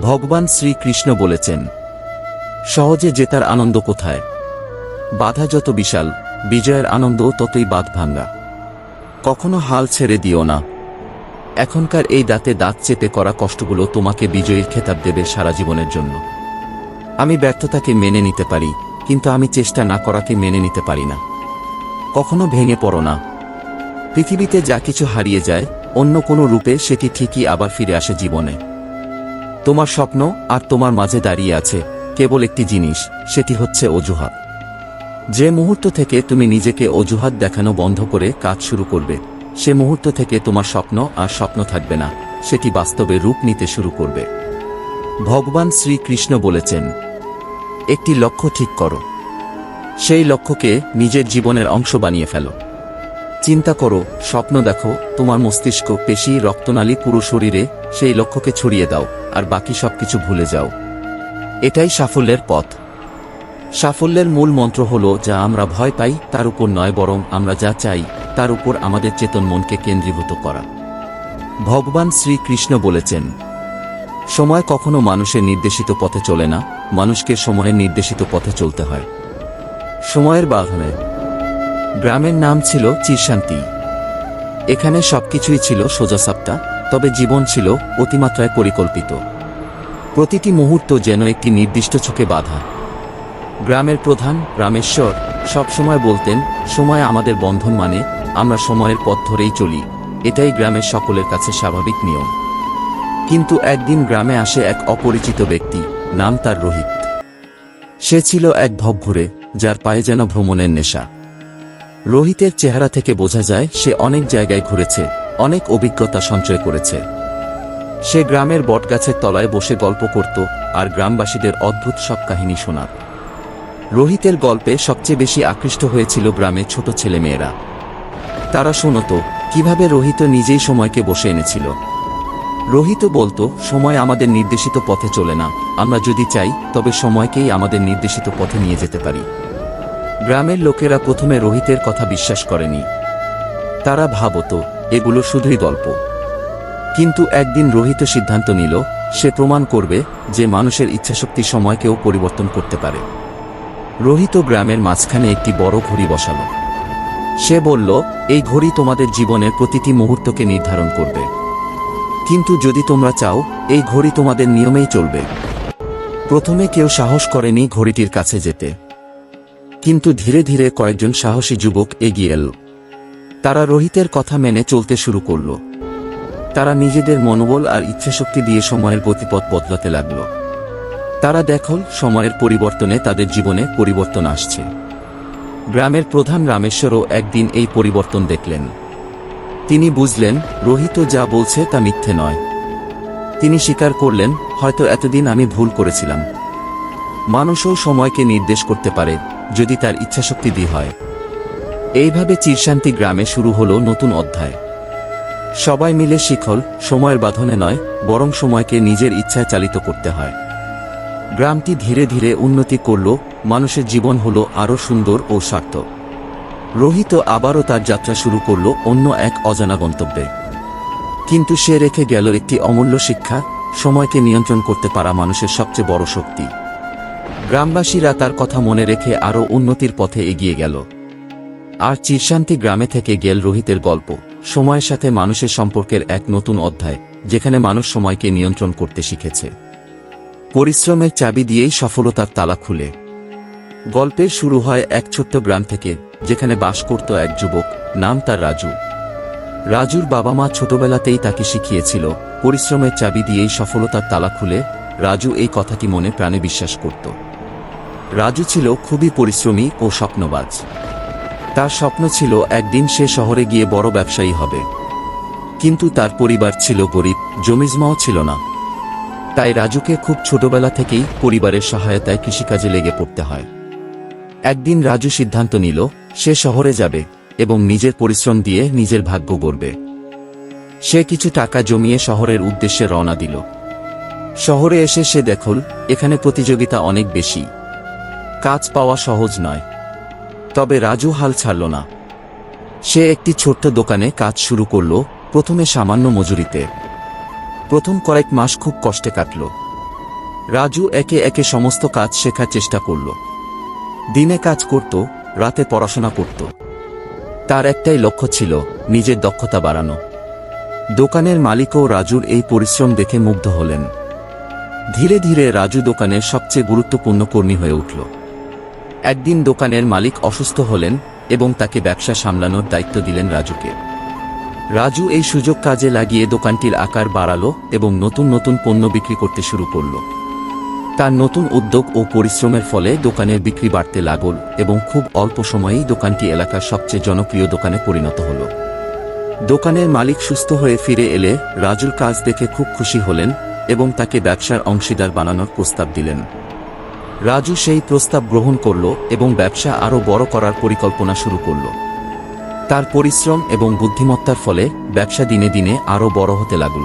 ভগবান শ্রীকৃষ্ণ বলেছেন, সহজে জেতার আনন্দ কোথায়? বাধা যত বিশাল, বিজয়ের আনন্দ ততই বাদ ভাঙ্গা কখনো হাল ছেড়ে দিও না। এখনকার এই দাঁতে দাঁত চেপে করা কষ্টগুলো তোমাকে বিজয়ীর খেতাব দেবে সারা জীবনের জন্য। আমি ব্যর্থতাকে মেনে নিতে পারি, কিন্তু আমি চেষ্টা না করাকে মেনে নিতে পারি না। কখনো ভেঙে পড়ো না। পৃথিবীতে যা কিছু হারিয়ে যায়, অন্য কোনো রূপে সেটি ঠিকই আবার ফিরে আসে জীবনে। তোমার স্বপ্ন আর তোমার মাঝে দাঁড়িয়ে আছে, কেবল একটি জিনিস, সেটি হচ্ছে অজুহাত। যে মুহূর্ত থেকে তুমি নিজেকে অজুহাত দেখানো বন্ধ করে কাজ শুরু করবে, সে মুহূর্ত থেকে তোমার স্বপ্ন আর স্বপ্ন থাকবে না, সেটি বাস্তবে রূপ নিতে শুরু করবে। ভগবান শ্রীকৃষ্ণ বলেছেন, একটি লক্ষ্য ঠিক করো। সেই লক্ষ্যকে নিজের জীবনের অংশ বানিয়ে ফেলো। চিন্তা করো, স্বপ্ন দেখো, তোমার মস্তিষ্ক, পেশি, রক্তনালী পুরো শরীরে সেই লক্ষ্যকে ছড়িয়ে দাও। আর বাকি সবকিছু ভুলে যাও। এটাই সাফল্যের পথ। সাফল্যের মূল মন্ত্র হল, যা আমরা ভয় পাই, তার উপর নয়, বরং আমরা যা চাই, তার উপর আমাদের চেতন মনকে কেন্দ্রীভূত করা। ভগবান শ্রীকৃষ্ণ বলেছেন, সময় কখনো মানুষের নির্দেশিত পথে চলে না, মানুষকে সময়ের নির্দেশিত পথে চলতে হয়। সময়ের বাঁধনে গ্রামের নাম ছিল চিরশান্তি। এখানে সবকিছুই ছিল সোজাসাপ্টা। তবে জীবন ছিল অতিমাত্রায় পরিকল্পিত। প্রতিটি মুহূর্ত যেন একটি নির্দিষ্ট চোখে বাধা। গ্রামের প্রধান রামেশ্বর সবসময় বলতেন, সময় আমাদের বন্ধন মানে আমরা সময়ের পথ ধরেই চলি। এটাই গ্রামের সকলের কাছে স্বাভাবিক নিয়ম। কিন্তু একদিন গ্রামে আসে এক অপরিচিত ব্যক্তি, নাম তার রোহিত। সে ছিল এক ভবঘুরে যার পায়ে যেন ভ্রমণের নেশা। রোহিতের চেহারা থেকে বোঝা যায়, সে অনেক জায়গায় ঘুরেছে। অনেক অভিজ্ঞতা সঞ্চয় করেছে। সে গ্রামের বটগাছের তলায় বসে গল্প করত আর গ্রামবাসীদের অদ্ভুত সব কাহিনী শোনাত। রোহিতের গল্পে সবচেয়ে বেশি আকৃষ্ট হয়েছিল গ্রামের ছোট ছেলেমেয়েরা। তারা শুনত, কীভাবে রোহিত নিজেই সময়কে বসে এনেছিল? রোহিত বলতো, সময় আমাদের নির্দেশিত পথে চলে না। আমরা যদি চাই, তবে সময়কেই আমাদের নির্দেশিত পথে নিয়ে যেতে পারি। গ্রামের লোকেরা প্রথমে রোহিতের কথা বিশ্বাস করেনি। তারা ভাবত, এগুলো শুধুই গল্প। কিন্তু একদিন রোহিত সিদ্ধান্ত নিল, সে প্রমাণ করবে যে মানুষের ইচ্ছাশক্তি সময়কেও পরিবর্তন করতে পারে। রোহিত গ্রামের মাঝখানে একটি বড় ঘড়ি বসাল। সে বলল, এই ঘড়ি তোমাদের জীবনের প্রতিটি মুহূর্তকে নির্ধারণ করবে। কিন্তু যদি তোমরা চাও, এই ঘড়ি তোমাদের নিয়মেই চলবে। প্রথমে কেউ সাহস করেনি ঘড়িটির কাছে যেতে। কিন্তু ধীরে ধীরে কয়েকজন সাহসী যুবক এগিয়ে এল। তারা রোহিতের কথা মেনে চলতে শুরু করল। তারা নিজেদের মনোবল আর ইচ্ছাশক্তি দিয়ে সময়ের গতিপথ বদলাতে লাগল। তারা দেখল সময়ের পরিবর্তনে তাদের জীবনে পরিবর্তন আসছে। গ্রামের প্রধান রামেশ্বরও একদিন এই পরিবর্তন দেখলেন। তিনি বুঝলেন রোহিত যা বলছে তা মিথ্যে নয়। তিনি স্বীকার করলেন, হয়তো এতদিন আমি ভুল করেছিলাম। মানুষও সময়কে নির্দেশ করতে পারে, যদি তার ইচ্ছাশক্তি দিয়ে হয়। এইভাবে চিরশান্তি গ্রামে শুরু হলো নতুন অধ্যায়। সবাই মিলে শিখল, সময়ের বাঁধনে নয়, বরং সময়কে নিজের ইচ্ছায় চালিত করতে হয়। গ্রামটি ধীরে ধীরে উন্নতি করল, মানুষের জীবন হল আরও সুন্দর ও সার্থক। রোহিত আবারও তার যাত্রা শুরু করল অন্য এক অজানা গন্তব্যে। কিন্তু সে রেখে গেল একটি অমূল্য শিক্ষা, সময়কে নিয়ন্ত্রণ করতে পারা মানুষের সবচেয়ে বড় শক্তি। গ্রামবাসীরা তার কথা মনে রেখে আরও উন্নতির পথে এগিয়ে গেল। আর চিরশান্তি গ্রামে থেকে গেল রোহিতের গল্প, সময়ের সাথে মানুষের সম্পর্কের এক নতুন অধ্যায়, যেখানে মানুষ সময়কে নিয়ন্ত্রণ করতে শিখেছে। পরিশ্রমের চাবি দিয়েই সফলতার তালা খুলে। গল্পের শুরু হয় এক ছোট্ট গ্রাম থেকে, যেখানে বাস করত এক যুবক, নাম তার রাজু। রাজুর বাবা মা ছোটবেলাতেই তাকে শিখিয়েছিল, পরিশ্রমের চাবি দিয়েই সফলতার তালা খুলে, রাজু এই কথাটি মনে প্রাণে বিশ্বাস করত। রাজু ছিল খুবই পরিশ্রমী ও স্বপ্নবাজ। তার স্বপ্ন ছিল একদিন সে শহরে গিয়ে বড় ব্যবসায়ী হবে। কিন্তু তার পরিবার ছিল গরিব, জমিজমাও ছিল না। তাই রাজুকে খুব ছোটবেলা থেকেই পরিবারের সহায়তায় কৃষিকাজে লেগে পড়তে হয়। একদিন রাজু সিদ্ধান্ত নিল, সে শহরে যাবে এবং নিজের পরিশ্রম দিয়ে নিজের ভাগ্য গড়বে। সে কিছু টাকা জমিয়ে শহরের উদ্দেশ্যে রওনা দিল। শহরে এসে সে দেখল, এখানে প্রতিযোগিতা অনেক বেশি। কাজ পাওয়া সহজ নয়। তবে রাজু হাল ছাড়ল না। সে একটি ছোট্ট দোকানে কাজ শুরু করল, প্রথমে সামান্য মজুরিতে। প্রথম কয়েক মাস খুব কষ্টে কাটল। রাজু একে একে সমস্ত কাজ শেখার চেষ্টা করল। দিনে কাজ করত, রাতে পড়াশোনা করত। তার একটাই লক্ষ্য ছিল নিজের দক্ষতা বাড়ানো। দোকানের মালিকও রাজুর এই পরিশ্রম দেখে মুগ্ধ হলেন। ধীরে ধীরে রাজু দোকানের সবচেয়ে গুরুত্বপূর্ণ কর্মী হয়ে উঠল। একদিন দোকানের মালিক অসুস্থ হলেন এবং তাকে ব্যবসা সামলানোর দায়িত্ব দিলেন রাজুকে। রাজু এই সুযোগ কাজে লাগিয়ে দোকানটির আকার বাড়ালো এবং নতুন নতুন পণ্য বিক্রি করতে শুরু করল। তার নতুন উদ্যোগ ও পরিশ্রমের ফলে দোকানের বিক্রি বাড়তে লাগল এবং খুব অল্প সময়েই দোকানটি এলাকার সবচেয়ে জনপ্রিয় দোকানে পরিণত হল। দোকানের মালিক সুস্থ হয়ে ফিরে এলে রাজুর কাজ দেখে খুব খুশি হলেন এবং তাকে ব্যবসার অংশীদার বানানোর প্রস্তাব দিলেন। রাজু সেই প্রস্তাব গ্রহণ করল এবং ব্যবসা আরও বড় করার পরিকল্পনা শুরু করল। তার পরিশ্রম এবং বুদ্ধিমত্তার ফলে ব্যবসা দিনে দিনে আরও বড় হতে লাগল।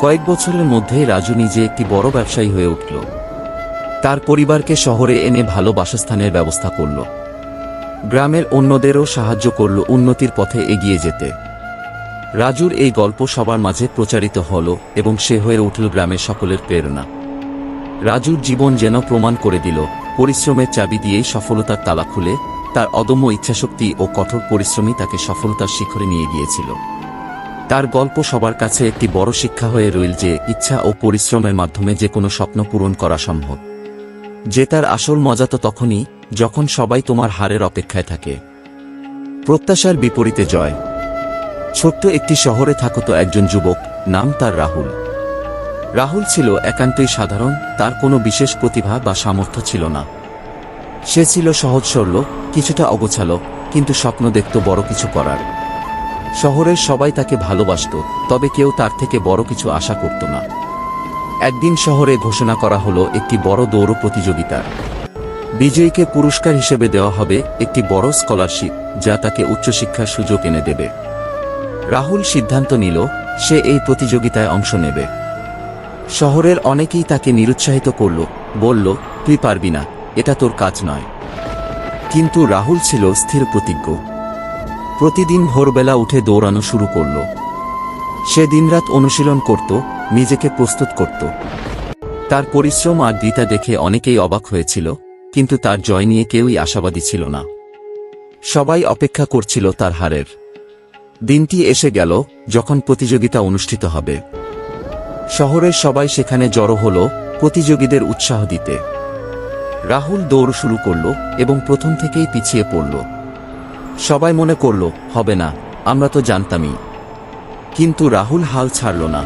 কয়েক বছরের মধ্যেই রাজু নিজে একটি বড় ব্যবসায়ী হয়ে উঠল। তার পরিবারকে শহরে এনে ভালো বাসস্থানের ব্যবস্থা করল। গ্রামের অন্যদেরও সাহায্য করল উন্নতির পথে এগিয়ে যেতে। রাজুর এই গল্প সবার মাঝে প্রচারিত হল এবং সে হয়ে উঠল গ্রামের সকলের প্রেরণা। রাজুর জীবন যেন প্রমাণ করে দিল, পরিশ্রমের চাবি দিয়েই সফলতার তালা খুলে তার অদম্য ইচ্ছাশক্তি ও কঠোর পরিশ্রমই তাকে সফলতার শিখরে নিয়ে গিয়েছিল। তার গল্প সবার কাছে একটি বড় শিক্ষা হয়ে রইল যে ইচ্ছা ও পরিশ্রমের মাধ্যমে যে কোনো স্বপ্ন পূরণ করা সম্ভব। যে তার আসল মজা তো তখনই যখন সবাই তোমার হারের অপেক্ষায় থাকে। প্রত্যাশার বিপরীতে জয়। ছোট্ট একটি শহরে থাকত একজন যুবক, নাম তার রাহুল। রাহুল ছিল একান্তই সাধারণ, তার কোনো বিশেষ প্রতিভা বা সামর্থ্য ছিল না। সে ছিল সহজ সরল, কিছুটা অগোছালো, কিন্তু স্বপ্ন দেখত বড় কিছু করার। শহরের সবাই তাকে ভালোবাসত, তবে কেউ তার থেকে বড় কিছু আশা করত না। একদিন শহরে ঘোষণা করা হলো একটি বড় দৌড় প্রতিযোগিতার বিজয়ীকে পুরস্কার হিসেবে দেওয়া হবে একটি বড় স্কলারশিপ, যা তাকে উচ্চশিক্ষার সুযোগ এনে দেবে। রাহুল সিদ্ধান্ত নিল, সে এই প্রতিযোগিতায় অংশ নেবে। শহরের অনেকেই তাকে নিরুৎসাহিত করল, বলল, তুই পারবি না, এটা তোর কাজ নয়। কিন্তু রাহুল ছিল স্থির প্রতিজ্ঞ। প্রতিদিন ভোরবেলা উঠে দৌড়ানো শুরু করল। সে দিনরাত অনুশীলন করত, নিজেকে প্রস্তুত করত। তার পরিশ্রম আর দ্বিতা দেখে অনেকেই অবাক হয়েছিল, কিন্তু তার জয় নিয়ে কেউই আশাবাদী ছিল না। সবাই অপেক্ষা করছিল তার হারের। দিনটি এসে গেল, যখন প্রতিযোগিতা অনুষ্ঠিত হবে। শহরের সবাই সেখানে জড়ো হল প্রতিযোগীদের উৎসাহ দিতে। রাহুল দৌড় শুরু করল এবং প্রথম থেকেই পিছিয়ে পড়ল। সবাই মনে করল, হবে না, আমরা তো জানতামই। কিন্তু রাহুল হাল ছাড়ল না।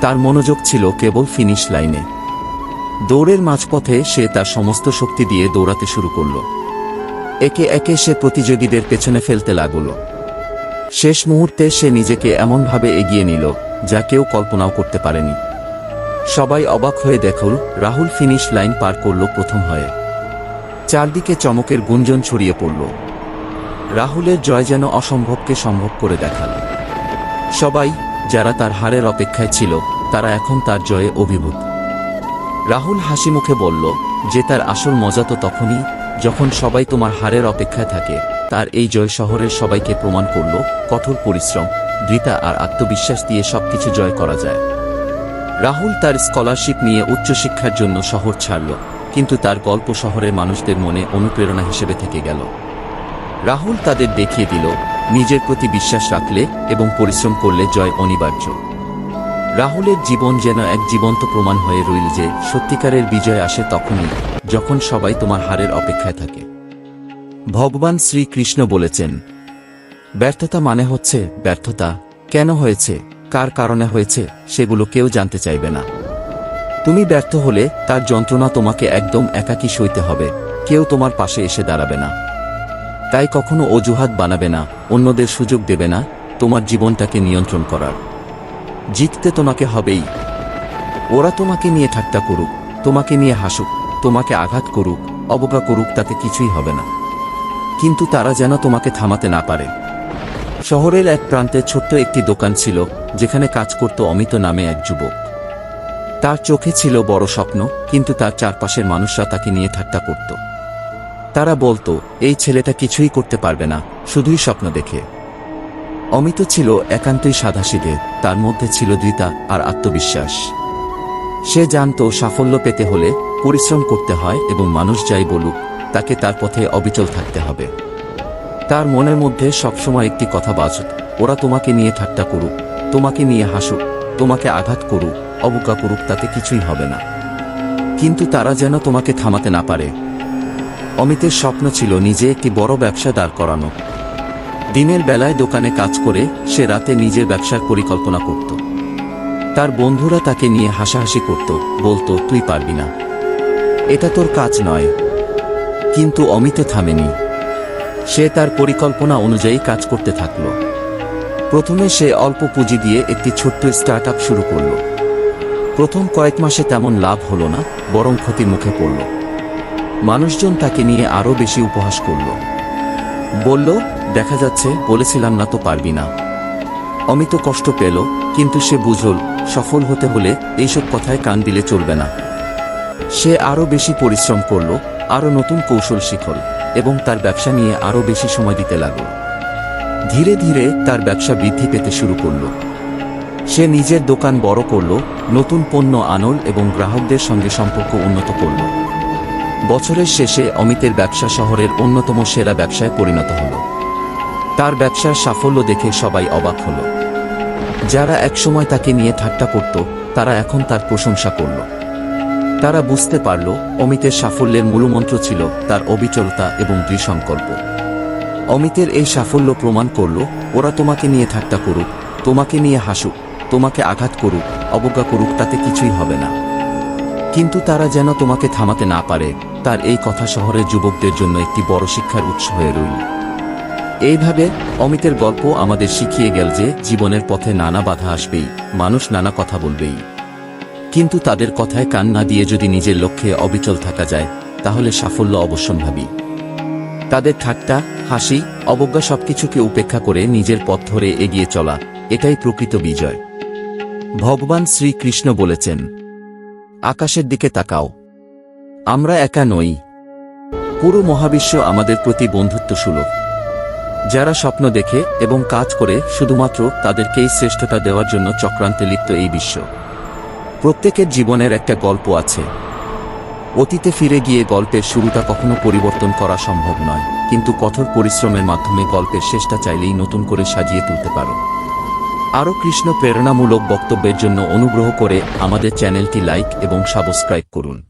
তার মনোযোগ ছিল কেবল ফিনিশ লাইনে। দৌড়ের মাঝপথে সে তার সমস্ত শক্তি দিয়ে দৌড়াতে শুরু করল। একে একে সে প্রতিযোগীদের পেছনে ফেলতে লাগল। শেষ মুহূর্তে সে নিজেকে এমনভাবে এগিয়ে নিল যা কেউ কল্পনাও করতে পারেনি। সবাই অবাক হয়ে দেখল, রাহুল ফিনিশ লাইন পার করল প্রথম হয়ে। চারদিকে চমকের গুঞ্জন ছড়িয়ে পড়ল। রাহুলের জয় যেন অসম্ভবকে সম্ভব করে দেখাল। সবাই, যারা তার হারের অপেক্ষায় ছিল, তারা এখন তার জয়ে অভিভূত। রাহুল হাসি মুখে বলল, যে তার আসল মজা তো তখনই, যখন সবাই তোমার হারের অপেক্ষায় থাকে। তার এই জয় শহরের সবাইকে প্রমাণ করল কঠোর পরিশ্রম। দৃতা আর আত্মবিশ্বাস দিয়ে সবকিছু জয় করা যায়। রাহুল তার স্কলারশিপ নিয়ে উচ্চশিক্ষার জন্য শহর ছাড়ল, কিন্তু তার গল্প শহরের মানুষদের মনে অনুপ্রেরণা হিসেবে থেকে গেল। রাহুল তাদের দেখিয়ে দিল, নিজের প্রতি বিশ্বাস রাখলে এবং পরিশ্রম করলে জয় অনিবার্য। রাহুলের জীবন যেন এক জীবন্ত প্রমাণ হয়ে রইল যে সত্যিকারের বিজয় আসে তখনই, যখন সবাই তোমার হারের অপেক্ষায় থাকে। ভগবান শ্রীকৃষ্ণ বলেছেন ব্যর্থতা মানে হচ্ছে ব্যর্থতা। কেন হয়েছে? কার কারণে হয়েছে? সেগুলো কেউ জানতে চাইবে না। তুমি ব্যর্থ হলে তার যন্ত্রণা তোমাকে একদম একাকী সইতে হবে। কেউ তোমার পাশে এসে দাঁড়াবে না। তাই কখনো অজুহাত বানাবে না, অন্যদের সুযোগ দেবে না, তোমার জীবনটাকে নিয়ন্ত্রণ করার। জিততে তোমাকে হবেই। ওরা তোমাকে নিয়ে ঠাট্টা করুক, তোমাকে নিয়ে হাসুক, তোমাকে আঘাত করুক, অবজ্ঞা করুক, তাতে কিছুই হবে না। কিন্তু তারা যেন তোমাকে থামাতে না পারে। শহরের এক প্রান্তে ছোট্ট একটি দোকান ছিল, যেখানে কাজ করত অমিত নামে এক যুবক। তার চোখে ছিল বড় স্বপ্ন, কিন্তু তার চারপাশের মানুষরা তাকে নিয়ে ঠাট্টা করত। তারা বলতো, এই ছেলেটা কিছুই করতে পারবে না, শুধুই স্বপ্ন দেখে। অমিত ছিল একান্তই সাদাসিধে, তার মধ্যে ছিল দৃতা আর আত্মবিশ্বাস। সে জানত সাফল্য পেতে হলে পরিশ্রম করতে হয় এবং মানুষ যাই বলুক, তাকে তার পথে অবিচল থাকতে হবে। তার মনের মধ্যে সবসময় একটি কথা বাজত ওরা তোমাকে নিয়ে ঠাট্টা করুক, তোমাকে নিয়ে হাসুক, তোমাকে আঘাত করুক অবকা করুক, তাতে কিছুই হবে না। কিন্তু তারা যেন তোমাকে থামাতে না পারে। অমিতের স্বপ্ন ছিল নিজে একটি বড় ব্যবসা দাঁড় করানো। দিনের বেলায় দোকানে কাজ করে সে রাতে নিজের ব্যবসার পরিকল্পনা করত। তার বন্ধুরা তাকে নিয়ে হাসাহাসি করত, বলতো, তুই পারবি না। এটা তোর কাজ নয়। কিন্তু অমিতে থামেনি। সে তার পরিকল্পনা অনুযায়ী কাজ করতে থাকল। প্রথমে সে অল্প পুঁজি দিয়ে একটি ছোট্ট স্টার্ট শুরু করল। প্রথম কয়েক মাসে তেমন লাভ হলো না, বরং ক্ষতির মুখে পড়ল। মানুষজন তাকে নিয়ে আরও বেশি উপহাস করল। বলল, দেখা যাচ্ছে, বলেছিলাম না তো পারবি না। অমিত কষ্ট পেল, কিন্তু সে বুঝল, সফল হতে হলে এইসব কথায় কান দিলে চলবে না। সে আরও বেশি পরিশ্রম করল, আরও নতুন কৌশল শিখল। এবং তার ব্যবসা নিয়ে আরও বেশি সময় দিতে লাগল। ধীরে ধীরে তার ব্যবসা বৃদ্ধি পেতে শুরু করল। সে নিজের দোকান বড় করল, নতুন পণ্য আনল এবং গ্রাহকদের সঙ্গে সম্পর্ক উন্নত করল। বছরের শেষে অমিতের ব্যবসা শহরের অন্যতম সেরা ব্যবসায় পরিণত হল। তার ব্যবসার সাফল্য দেখে সবাই অবাক হল। যারা একসময় তাকে নিয়ে ঠাট্টা করত, তারা এখন তার প্রশংসা করল। তারা বুঝতে পারল অমিতের সাফল্যের মূলমন্ত্র ছিল তার অবিচলতা এবং দৃঢ়সংকল্প। অমিতের এই সাফল্য প্রমাণ করল, ওরা তোমাকে নিয়ে ঠাট্টা করুক, তোমাকে নিয়ে হাসুক, তোমাকে আঘাত করুক, অবজ্ঞা করুক, তাতে কিছুই হবে না। কিন্তু তারা যেন তোমাকে থামাতে না পারে, তার এই কথা শহরের যুবকদের জন্য একটি বড় শিক্ষার উৎস হয়ে রইল। এইভাবে অমিতের গল্প আমাদের শিখিয়ে গেল যে জীবনের পথে নানা বাধা আসবেই, মানুষ নানা কথা বলবেই। কিন্তু তাদের কথায় কান না দিয়ে যদি নিজের লক্ষ্যে অবিচল থাকা যায়, তাহলে সাফল্য অবশ্যম্ভাবী। তাদের ঠাট্টা, হাসি, অবজ্ঞা সবকিছুকে উপেক্ষা করে নিজের পথ ধরে এগিয়ে চলা, এটাই প্রকৃত বিজয়। ভগবান শ্রীকৃষ্ণ বলেছেন, আকাশের দিকে তাকাও। আমরা একা নই। পুরো মহাবিশ্ব আমাদের প্রতি বন্ধুত্ব সুলভ যারা স্বপ্ন দেখে এবং কাজ করে, শুধুমাত্র তাদেরকেই শ্রেষ্ঠতা দেওয়ার জন্য চক্রান্তে লিপ্ত এই বিশ্ব। প্রত্যেকের জীবনের একটা গল্প আছে। অতীতে ফিরে গিয়ে গল্পের শুরুটা কখনো পরিবর্তন করা সম্ভব নয়, কিন্তু কঠোর পরিশ্রমের মাধ্যমে গল্পের শেষটা চাইলেই নতুন করে সাজিয়ে তুলতে পারো। আরও কৃষ্ণ প্রেরণামূলক বক্তব্যের জন্য অনুগ্রহ করে আমাদের চ্যানেলটি লাইক এবং সাবস্ক্রাইব করুন।